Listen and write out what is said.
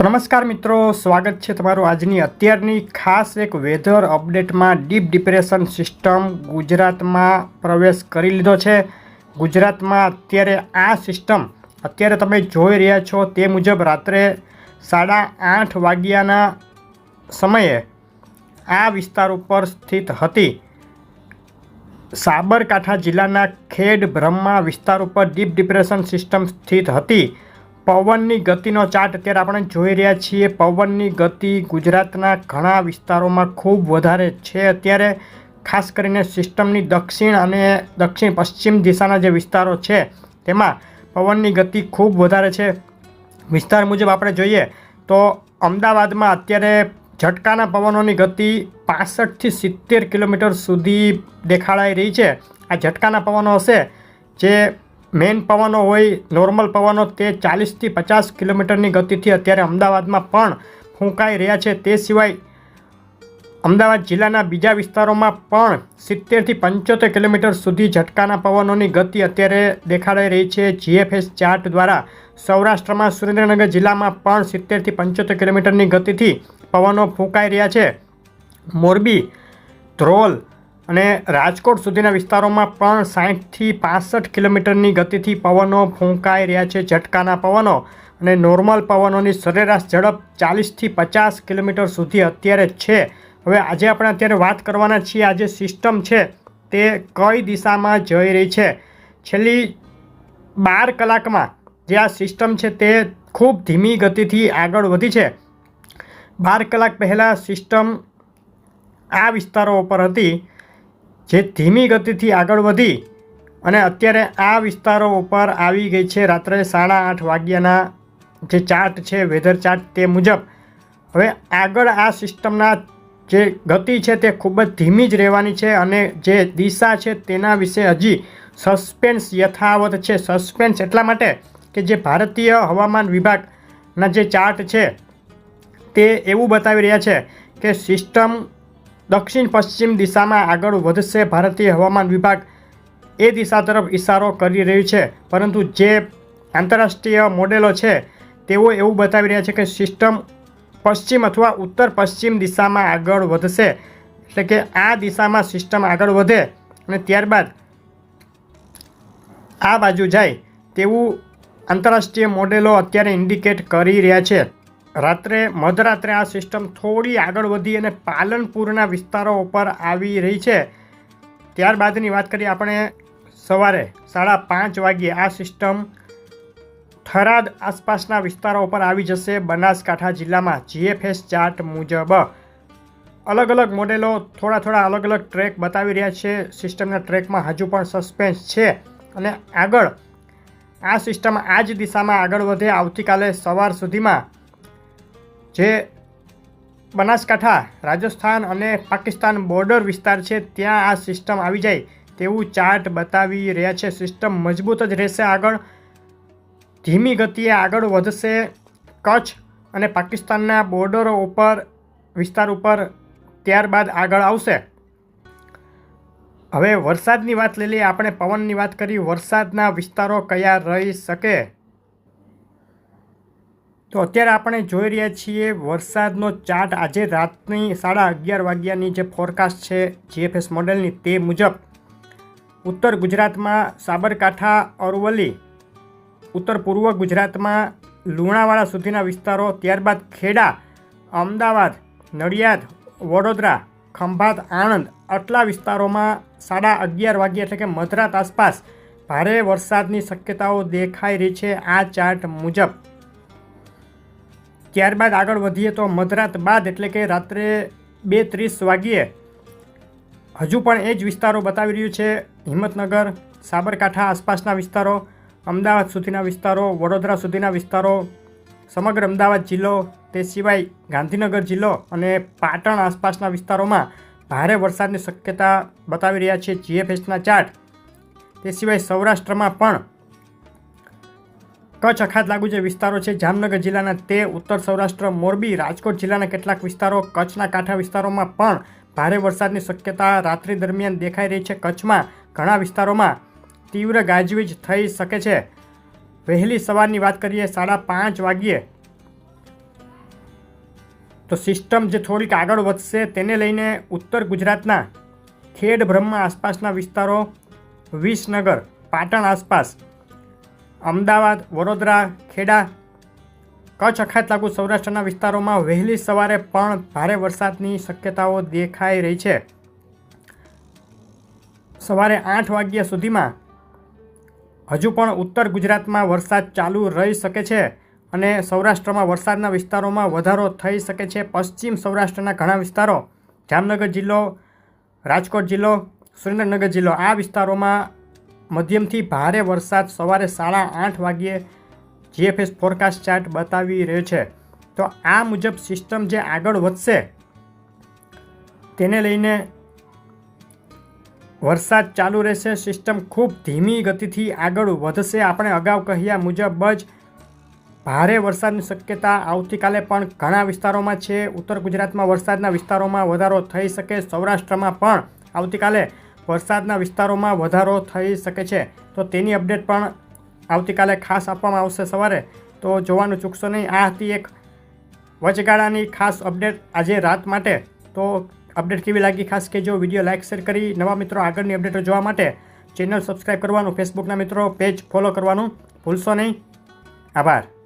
નમસ્કાર મિત્રો, સ્વાગત છે તમારું આજની અત્યારની ખાસ એક વેધર અપડેટમાં ડીપ ડિપ્રેશન સિસ્ટમ ગુજરાતમાં પ્રવેશ કરી લીધો છે. ગુજરાતમાં અત્યારે આ સિસ્ટમ અત્યારે તમે જોઈ રહ્યા છો તે મુજબ રાત્રે સાડા આઠ વાગ્યાના સમયે આ વિસ્તાર ઉપર સ્થિત હતી. સાબરકાંઠા જિલ્લાના ખેડ બ્રહ્મા વિસ્તાર ઉપર ડીપ ડિપ્રેશન સિસ્ટમ સ્થિત હતી. પવનની ગતિનો ચાર્ટ અત્યારે આપણે જોઈ રહ્યા છીએ. પવનની ગતિ ગુજરાતના ઘણા વિસ્તારોમાં ખૂબ વધારે છે. અત્યારે ખાસ કરીને સિસ્ટમની દક્ષિણ અને દક્ષિણ પશ્ચિમ દિશાના જે વિસ્તારો છે, તેમાં પવનની ગતિ ખૂબ વધારે છે. વિસ્તાર મુજબ આપણે જોઈએ તો અમદાવાદમાં અત્યારે ઝટકાના પવનોની ગતિ પાસઠથી સિત્તેર કિલોમીટર સુધી દેખાડાઈ રહી છે. આ ઝટકાના પવનો હશે, જે મેઇન પવનો હોય, નોર્મલ પવનો તે ચાલીસથી પચાસ કિલોમીટરની ગતિથી અત્યારે અમદાવાદમાં પણ ફૂંકાઈ રહ્યા છે. તે સિવાય અમદાવાદ જિલ્લાના બીજા વિસ્તારોમાં પણ સિત્તેરથી પંચોતેર કિલોમીટર સુધી ઝટકાના પવનોની ગતિ અત્યારે દેખાડાઈ રહી છે. જીએફએસ ચાર્ટ દ્વારા સૌરાષ્ટ્રમાં સુરેન્દ્રનગર જિલ્લામાં પણ સિત્તેરથી પંચોતેર કિલોમીટરની ગતિથી પવનો ફૂંકાઈ રહ્યા છે. મોરબી, ધ્રોલ અને રાજકોટ સુધીના વિસ્તારોમાં પણ સાહીઠથી પાસઠ કિલોમીટરની ગતિથી પવનો ફૂંકાઈ રહ્યા છે. ઝટકાના પવનો અને નોર્મલ પવનોની સરેરાશ ઝડપ ચાલીસથી પચાસ કિલોમીટર સુધી અત્યારે છે. હવે આજે આપણે અત્યારે વાત કરવાના છીએ આજે સિસ્ટમ છે તે કઈ દિશામાં જઈ રહી છે. છેલ્લી બાર કલાકમાં જે આ સિસ્ટમ છે તે ખૂબ ધીમી ગતિથી આગળ વધી છે. બાર કલાક પહેલાં સિસ્ટમ આ વિસ્તારો ઉપર હતી. જે ધીમી ગતિથી આગળ વધી અને અત્યારે આ વિસ્તારો ઉપર આવી ગઈ છે રાત્રે સાડા આઠ વાગ્યાના જે ચાર્ટ છે, વેધર ચાર્ટ તે મુજબ. હવે આગળ આ સિસ્ટમના જે ગતિ છે તે ખૂબ જ ધીમી જ રહેવાની છે અને જે દિશા છે તેના વિશે હજી સસ્પેન્સ યથાવત છે. સસ્પેન્સ એટલા માટે કે જે ભારતીય હવામાન વિભાગના જે ચાર્ટ છે તે એવું બતાવી રહ્યા છે કે સિસ્ટમ દક્ષિણ પશ્ચિમ દિશામાં આગળ વધશે ભારતીય હવામાન વિભાગ. એ દિશા તરફ ઇશારો કરી રહ્યું છે. પરંતુ જે આંતરરાષ્ટ્રીય મોડેલો છે, તેઓ એવું બતાવી રહ્યા છે કે સિસ્ટમ પશ્ચિમ અથવા ઉત્તર પશ્ચિમ દિશામાં આગળ વધશે. એટલે કે આ દિશામાં સિસ્ટમ આગળ વધે અને ત્યારબાદ આ બાજુ જાય તેવું આંતરરાષ્ટ્રીય મોડેલો અત્યારે ઇન્ડિકેટ કરી રહ્યા છે. રાત્રે, મધરાત્રે આ સિસ્ટમ થોડી આગળ વધી અને પાલનપુરના વિસ્તારો ઉપર આવી રહી છે. ત્યારબાદની વાત કરીએ આપણે સવારે સાડા પાંચ વાગ્યે આ સિસ્ટમ થરાદ આસપાસના વિસ્તારો ઉપર આવી જશે બનાસકાંઠા જિલ્લામાં. જીએફએસ ચાર્ટ મુજબ અલગ અલગ મોડેલો થોડા થોડા અલગ અલગ ટ્રેક બતાવી રહ્યા છે. સિસ્ટમના ટ્રેકમાં હજુ પણ સસ્પેન્સ છે અને આગળ આ સિસ્ટમ આ જ દિશામાં આગળ વધે આવતીકાલે સવાર સુધીમાં. જે બનાસકાંઠા, રાજસ્થાન અને પાકિસ્તાન બોર્ડર વિસ્તાર છે, ત્યાં આ સિસ્ટમ આવી જાય તેવું ચાર્ટ બતાવી રહ્યા છે. સિસ્ટમ મજબૂત જ રહેશે આગળ. ધીમી ગતિએ આગળ વધશે. કચ્છ અને પાકિસ્તાનના બોર્ડરો ઉપર, વિસ્તાર ઉપર ત્યારબાદ આગળ આવશે. હવે વરસાદની વાત લઈ લઈએ, આપણે પવનની વાત કરી. વરસાદના વિસ્તારો કયા રહી શકે? તો અત્યારે આપણે જોઈ રહ્યા છીએ વરસાદનો ચાર્ટ. આજે રાતની સાડા અગિયાર વાગ્યાની જે ફોરકાસ્ટ છે જીએફએસ મોડેલની તે મુજબ ઉત્તર ગુજરાતમાં સાબરકાંઠા, અરવલ્લી, ઉત્તર પૂર્વ ગુજરાતમાં લુણાવાડા સુધીના વિસ્તારો, ત્યારબાદ ખેડા, અમદાવાદ, નડિયાદ, વડોદરા, ખંભાત, આણંદ આટલા વિસ્તારોમાં સાડા અગિયાર વાગ્યા એટલે કે મધરાત આસપાસ ભારે વરસાદની શક્યતાઓ દેખાઈ રહી છે આ ચાર્ટ મુજબ. ત્યારબાદ આગળ વધીએ તો મધરાત બાદ એટલે કે રાત્રે બે ત્રીસ વાગ્યે હજુ પણ એ જ વિસ્તારો બતાવી રહ્યું છે. હિંમતનગર, સાબરકાંઠા આસપાસના વિસ્તારો, અમદાવાદ સુધીના વિસ્તારો, વડોદરા સુધીના વિસ્તારો, સમગ્ર અમદાવાદ જિલ્લો, તે સિવાય ગાંધીનગર જિલ્લો અને પાટણ આસપાસના વિસ્તારોમાં ભારે વરસાદની શક્યતા બતાવી રહ્યા છે. જીએફએસના ચાર્ટ, તે સિવાય સૌરાષ્ટ્રમાં પણ કચ્છ અખાત લાગુ જે વિસ્તારો છે, જામનગર જિલ્લાના તે ઉત્તર સૌરાષ્ટ્ર, મોરબી, રાજકોટ જિલ્લાના કેટલાક વિસ્તારો કચ્છના કાંઠા વિસ્તારોમાં પણ ભારે વરસાદની શક્યતા રાત્રિ દરમિયાન દેખાઈ રહી છે. કચ્છમાં ઘણા વિસ્તારોમાં તીવ્ર ગાજવીજ થઈ શકે છે. વહેલી સવારની વાત કરીએ, સાડા પાંચ વાગ્યે તો સિસ્ટમ જે થોડીક આગળ વધશે તેને લઈને ઉત્તર ગુજરાતના ખેડ બ્રહ્મા આસપાસના વિસ્તારો, વિસનગર, પાટણ આસપાસ અમદાવાદ, વડોદરા, ખેડા, કચ્છ અખાત લાગુ સૌરાષ્ટ્રના વિસ્તારોમાં વહેલી સવારે પણ ભારે વરસાદની શક્યતાઓ દેખાઈ રહી છે. સવારે આઠ વાગ્યા સુધીમાં હજુ પણ ઉત્તર ગુજરાતમાં વરસાદ ચાલુ રહી શકે છે અને સૌરાષ્ટ્રમાં વરસાદના વિસ્તારોમાં વધારો થઈ શકે છે. પશ્ચિમ સૌરાષ્ટ્રના ઘણા વિસ્તારો, જામનગર જિલ્લો, રાજકોટ જિલ્લો, સુરેન્દ્રનગર જિલ્લો આ વિસ્તારોમાં મધ્યમથી ભારે વરસાદ સવારે સાડા આઠ વાગ્યે જીએફએસ ફોરકાસ્ટ ચાર્ટ બતાવી રહ્યો છે. તો આ મુજબ સિસ્ટમ જે આગળ વધશે, તેને લઈને વરસાદ ચાલુ રહેશે. સિસ્ટમ ખૂબ ધીમી ગતિથી આગળ વધશે. આપણે અગાઉ કહ્યા મુજબ જ ભારે વરસાદની શક્યતા આવતીકાલે પણ ઘણા વિસ્તારોમાં છે. ઉત્તર ગુજરાતમાં વરસાદના વિસ્તારોમાં વધારો થઈ શકે. સૌરાષ્ટ્રમાં પણ આવતીકાલે વરસાદના વિસ્તારોમાં વધારો થઈ શકે છે. તો તેની અપડેટ પણ આવતીકાલે ખાસ આપવામાં આવશે સવારે. તો જોવાનું ચૂકશો નહીં. આ હતી એક વચગાળાની ખાસ અપડેટ આજે રાત માટે. તો અપડેટ કેવી લાગી? ખાસ કે જો વીડિયો લાઇક, શેર કરી નવા મિત્રો આગળની અપડેટો જોવા માટે ચેનલ સબસ્ક્રાઈબ કરવાનું, ફેસબુકના મિત્રો પેજ ફોલો કરવાનું ભૂલશો નહીં. આભાર.